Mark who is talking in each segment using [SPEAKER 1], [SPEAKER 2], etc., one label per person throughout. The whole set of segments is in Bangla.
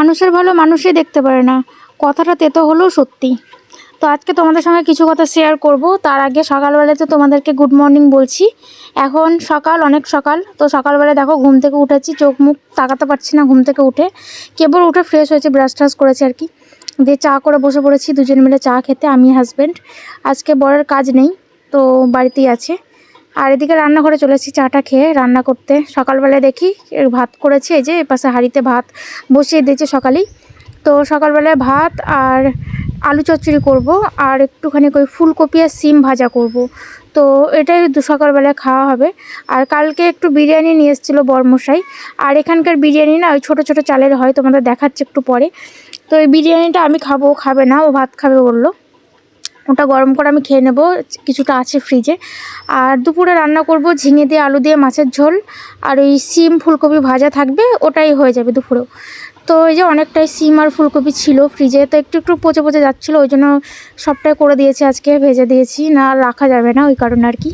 [SPEAKER 1] মানুষের ভালো মানুষই দেখতে পারে না। কথাটা তেতো হলেও সত্যি। তো আজকে তোমাদের সঙ্গে কিছু কথা শেয়ার করব। তার আগে সকালবেলাতে তোমাদেরকে গুড মর্নিং বলছি। এখন সকাল, অনেক সকাল। তো সকালবেলা দেখো ঘুম থেকে উঠেছি, চোখ মুখ তাকাতে পারছি না ঘুম থেকে উঠে। কেবল উঠে ফ্রেশ হয়েছে ব্রাশ ট্রাশ করেছি আর কি। দিয়ে চা করে বসে পড়েছি, দুজন মিলে চা খেতে, আমি হাজব্যান্ড আজকে বরের কাজ নেই, তো বাড়িতেই আছে। আর এদিকে রান্নাঘরে চলেছি চাটা খেয়ে রান্না করতে। সকালবেলায় দেখি ভাত করেছি, এই যে এপাশে হাঁড়িতে ভাত বসিয়ে দিয়েছে সকালেই। তো সকালবেলায় ভাত আর আলু চচ্চড়ি করব আর একটুখানি ওই ফুলকপি আর সিম ভাজা করব। তো এটাই দু সকালবেলায় খাওয়া হবে। আর কালকে একটু বিরিয়ানি নিয়ে এসেছিল বরমশাই। আর এখানকার বিরিয়ানি না, ওই ছোটো ছোটো চালের হয়, তোমাদের দেখাচ্ছে একটু পরে। তো এই বিরিয়ানিটা আমি খাব খাবে না, ও ভাত খাবে বলল। ওটা গরম করে আমি খেয়ে নেব। কিছুটা আছে ফ্রিজে আর দুপুরে রান্না করব ঝিঙে দিয়ে আলু দিয়ে মাছের ঝোল। আর ওই সিম ফুলকপি ভাজা থাকবে, ওটাই হয়ে যাবে দুপুরেও। তো এই যে অনেকটাই সিম আর ফুলকপি ছিল ফ্রিজে তো একটু একটু পচে পচে যাচ্ছিল, ওই জন্য সবটাই করে দিয়েছি আজকে, ভেজে দিয়েছি। না রাখা যাবে না, ওই কারণে আর কি।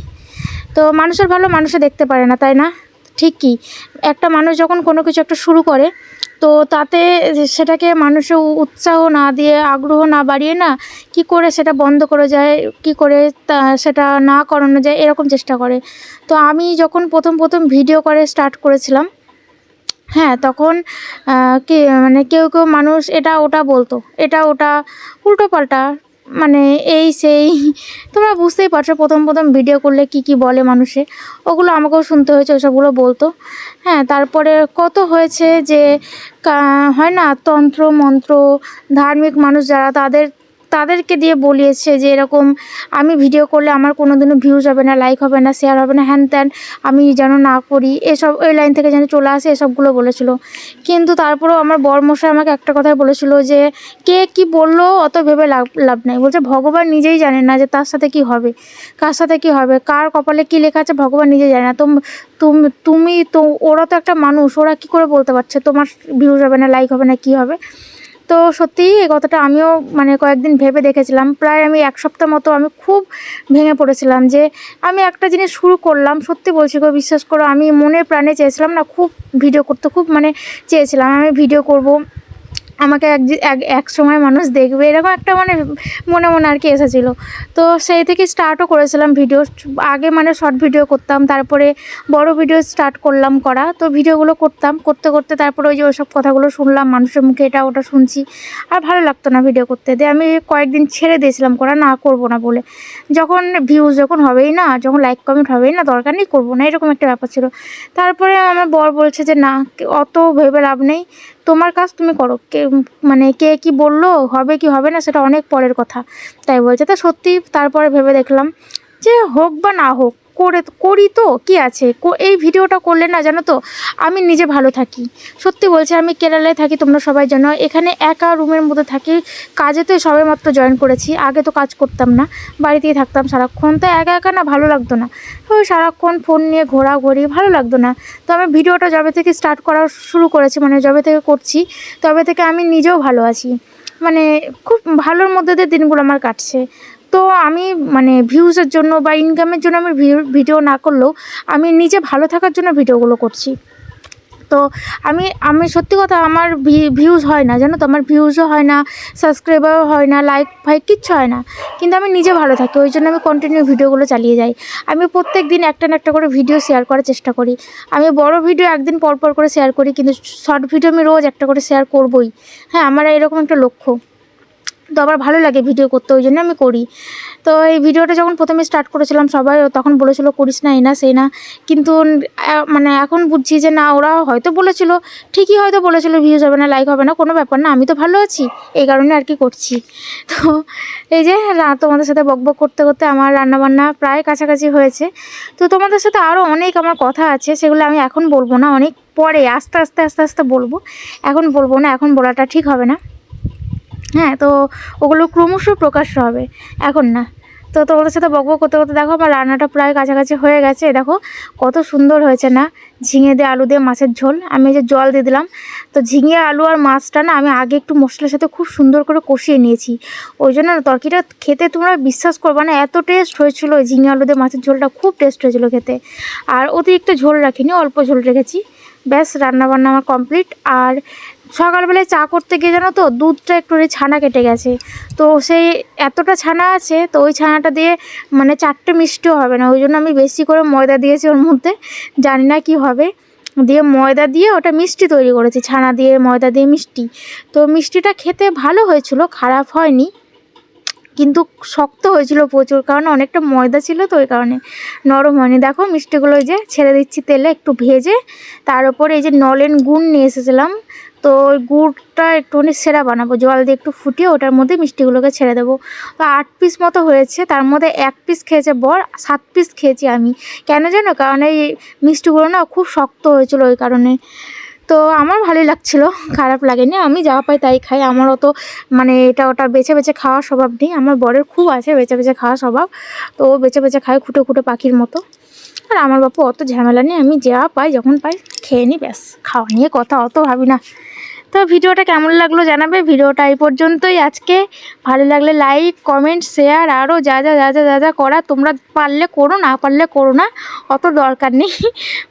[SPEAKER 1] তো মানুষের ভালো, মানুষে দেখতে পারে না, তাই না? ঠিক কি? একটা মানুষ যখন কোনো কিছু একটা শুরু করে তো তাতে সেটাকে মানুষের উৎসাহ না দিয়ে, আগ্রহ না বাড়িয়ে না কি করে সেটা বন্ধ করা যায়, কি করে তা, সেটা না করানো যায়, এরকম চেষ্টা করে। তো আমি যখন প্রথম প্রথম ভিডিও করে স্টার্ট করেছিলাম হ্যাঁ তখন কি মানে কেউ কেউ মানুষ এটা ওটা বলতো, এটা ওটা উল্টো পাল্টা মানে এই সেই, তোমরা বুঝতেই পারছ প্রথম প্রথম ভিডিও করলে কি কি বলে মানুষে। ওগুলো আমাকেও শুনতে হয়েছে ওসবগুলো বলতো। হ্যাঁ তারপরে কত হয়েছে যে হয় না, তন্ত্র, মন্ত্র, ধার্মিক মানুষ যারা, তাদের তাদেরকে দিয়ে বলিয়েছে যে এরকম আমি ভিডিও করলে আমার কোনো দিনও ভিউজ হবে না লাইক হবে না শেয়ার হবে না, হ্যান ত্যান আমি যেন না করি, এসব ওই লাইন থেকে যেন চলে আসে, এসবগুলো বলেছিল। কিন্তু তারপরেও আমার বরমশাই আমাকে একটা কথাই বলেছিল যে, কে কি বলল অত ভেবে লাভ লাভ নাই। বলছে, ভগবান নিজেই জানে না যে তার সাথে কি হবে, কার সাথে কি হবে, কার কপালে কি লেখা আছে ভগবান নিজেই জানে না। তো তুমি তুমি তো, ওরা তো একটা মানুষ, ওরা কি করে বলতে পারছে? তোমার ভিউজ হবে না লাইক হবে না, কি হবে? তো সত্যিই এই কথাটা আমিও মানে কয়েকদিন ভেবে দেখেছিলাম। প্রায় আমি এক সপ্তাহ মতো আমি খুব ভেঙে পড়েছিলাম যে আমি একটা জিনিস শুরু করলাম, সত্যি বলছি গো বিশ্বাস করো, আমি মনে প্রাণে চেয়েছিলাম না, খুব ভিডিও করতে, খুব মানে চেয়েছিলাম। আমি ভিডিও করব আমাকে এক এক সময় মানুষ দেখবে, এরকম একটা মানে মনে মনে আর কি এসেছিল। তো সেই থেকে স্টার্টও করেছিলাম ভিডিও আগে মানে শর্ট ভিডিও করতাম, তারপরে বড় ভিডিও স্টার্ট করলাম করা। তো ভিডিওগুলো করতাম, করতে করতে তারপরে ওই যে ওসব কথাগুলো শুনলাম, মানুষের মুখে এটা ওটা শুনছি। আর ভালো লাগতো না ভিডিও করতে। দিয়ে আমি কয়েকদিন ছেড়ে দিয়েছিলাম করা, না করব না বলে। যখন ভিউজ যখন হবেই না, যখন লাইক কমেন্ট হবেই না, দরকার নেই করব না, এরকম একটা ব্যাপার ছিল। তারপরে আমার বর বলছে যে, না, অত ভেবে লাভ নেই। তোমার কাজ তুমি করো। মানে কে কি বলল, হবে কি হবে না, সেটা অনেক পরের কথা। তাই বলছে। তা সত্যি তারপরে ভেবে দেখলাম যে হোক বা না হোক করে, করি তো, কি আছে? এই ভিডিওটা করলে না জানো তো, আমি নিজে ভালো থাকি। সত্যি বলছি, আমি কেরালায় থাকি, তোমরা সবাই জানো, এখানে একা রুমের মধ্যে থাকি, কাজে তো সবে মাত্র জয়েন করেছি, আগে তো কাজ করতাম না, বাড়িতেই থাকতাম সারাক্ষণ, তো একা একা না ভালো লাগতো না। ওই সারাক্ষণ ফোন নিয়ে ঘোরাঘুরি, ভালো লাগতো না। তো আমি ভিডিওটা যবে থেকে স্টার্ট করা শুরু করেছি মানে যবে থেকে করছি, তবে থেকে আমি নিজেও ভালো আছি। মানে খুব ভালোর মধ্যে দিয়ে দিনগুলো আমার কাটছে। তো আমি মানে ভিউজের জন্য বা ইনকামের জন্য আমি ভিডিও না করলেও আমি নিজে ভালো থাকার জন্য ভিডিওগুলো করছি। তো আমি আমি সত্যি কথা আমার ভিউজ হয় না, জানো তো? আমার ভিউজও হয় না সাবস্ক্রাইবারও হয় না লাইক ফাইক কিচ্ছু হয় না। কিন্তু আমি নিজে ভালো থাকি, ওই জন্য আমি কন্টিনিউ ভিডিওগুলো চালিয়ে যাই। আমি প্রত্যেক দিন একটা না একটা করে ভিডিও শেয়ার করার চেষ্টা করি। আমি বড় ভিডিও একদিন পর পর করে শেয়ার করি, কিন্তু শর্ট ভিডিও আমি রোজ একটা করে শেয়ার করবই। হ্যাঁ আমার এরকম একটা লক্ষ্য। তো আমার ভালো লাগে ভিডিও করতে, ওই জন্য আমি করি। তো এই ভিডিওটা যখন প্রথমে স্টার্ট করেছিলাম, সবাই তখন বলেছিল, করিস না, এই না, সেই না। কিন্তু মানে এখন বুঝছি যে, না, ওরা হয়তো বলেছিল, ঠিকই হয়তো বলেছিল ভিউজ হবে না লাইক হবে না, কোনো ব্যাপার না, আমি তো ভালো আছি, এই কারণে আর কি করছি। তো এই যে তোমাদের সাথে বকবক করতে করতে আমার রান্নাবান্না প্রায় কাছাকাছি হয়েছে। তো তোমাদের সাথে আরও অনেক আমার কথা আছে, সেগুলো আমি এখন বলব না, অনেক পরে, আস্তে আস্তে আস্তে আস্তে বলব। এখন বলব না, এখন বলাটা ঠিক হবে না। হ্যাঁ তো ওগুলো ক্রমশ প্রকাশ্য হবে। এখন না, তো তোমাদের সাথে বকবক করতে করতে দেখো আমার রান্নাটা প্রায় কাছাকাছি হয়ে গেছে। দেখো কত সুন্দর হয়েছে না, ঝিঙে দিয়ে আলু দিয়ে মাছের ঝোল। আমি যে জল দিয়ে দিলাম, তো ঝিঙে, আলু আর মাছটা না আমি আগে একটু মশলার সাথে খুব সুন্দর করে কষিয়ে নিয়েছি। ওই জন্য না তরকারিটা খেতে তোমরা বিশ্বাস করবে না, এত টেস্ট হয়েছিল। ঝিঙে, আলু দিয়ে মাছের ঝোলটা খুব টেস্ট হয়েছিল খেতে। আর অতিরিক্ত ঝোল রাখিনি, অল্প ঝোল রেখেছি। ব্যাস, রান্নাবান্না আমার কমপ্লিট আর সকালবেলায় চা করতে গিয়ে জানো তো, দুধটা একটু ছানা কেটে গেছে। তো সেই এতটা ছানা আছে, তো ওই ছানাটা দিয়ে মানে চারটে মিষ্টিও হবে না। ওই জন্য আমি বেশি করে ময়দা দিয়েছি ওর মধ্যে। জানি না কি হবে। দিয়ে ময়দা দিয়ে ওটা মিষ্টি তৈরি করেছি। ছানা দিয়ে ময়দা দিয়ে মিষ্টি। তো মিষ্টিটা খেতে ভালো হয়েছিল, খারাপ হয়নি। কিন্তু শক্ত হয়েছিল প্রচুর, কারণ অনেকটা ময়দা ছিল তো ওই কারণে নরম হয়নি। দেখো মিষ্টিগুলো যে ছেড়ে দিচ্ছি তেলে একটু ভেজে, তার উপরে এই যে নলেন গুড় নিয়ে এসেছিলাম, তো ওই গুড়টা একটুখানি সেরা বানাবো, জল দিয়ে একটু ফুটিয়ে ওটার মধ্যে মিষ্টিগুলোকে ছেড়ে দেবো। তো আট পিস মতো হয়েছে, তার মধ্যে এক পিস খেয়েছে বর, সাত পিস খেয়েছি আমি। কেন জানো? কারণ এই মিষ্টিগুলো না খুব শক্ত হয়েছিল ওই কারণে। তো আমার ভালোই লাগছিল, খারাপ লাগেনি। আমি যা পাই তাই খাই। আমার অত মানে এটা ওটা বেছে বেছে খাওয়ার স্বভাব নেই। আমার বরের খুব আছে বেছে বেছে খাওয়ার স্বভাব। তো ও বেছে বেছে খায় খুঁটে খুঁটে পাখির মতো। আর আমার বাপু অত ঝামেলা নেই। আমি যা পাই যখন পাই খেয়ে নিই ব্যাস। খাওয়া নিয়ে কথা অত ভাবি না। তো ভিডিওটা কেমন লাগল জানাবে? ভিডিওটা এই পর্যন্তই। আজকে ভালো লাগলে লাইক কমেন্ট শেয়ার আরও যা যা যা যা যা যা করা তোমরা পারলে করো, না পারলে করো না, অত দরকার নেই।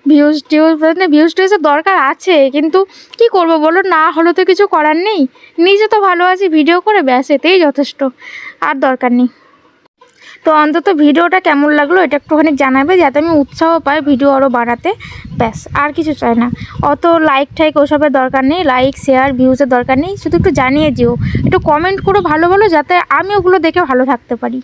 [SPEAKER 1] ভিউজ টিউজ ভিউজ টিউজের দরকার আছে, কিন্তু কি করব বলো? না হলে তো কিছু করার নেই। নিজে তো ভালো আছি ভিডিও করে ব্যাস, এতেই যথেষ্ট। আর দরকার নেই। তো অন্তত ভিডিওটা কেমন লাগল এটা একটুখানি জানাবে যাতে আমি উৎসাহ পাই ভিডিও আরও বাড়াতে। ব্যাস, আর কিছু চাই না। অত লাইক ঠাইক ওসবের দরকার নেই লাইক শেয়ার ভিউজের দরকার নেই, শুধু একটু জানিয়ে যেও একটু কমেন্ট করো ভালো ভালো যাতে আমি ওগুলো দেখে ভালো থাকতে পারি।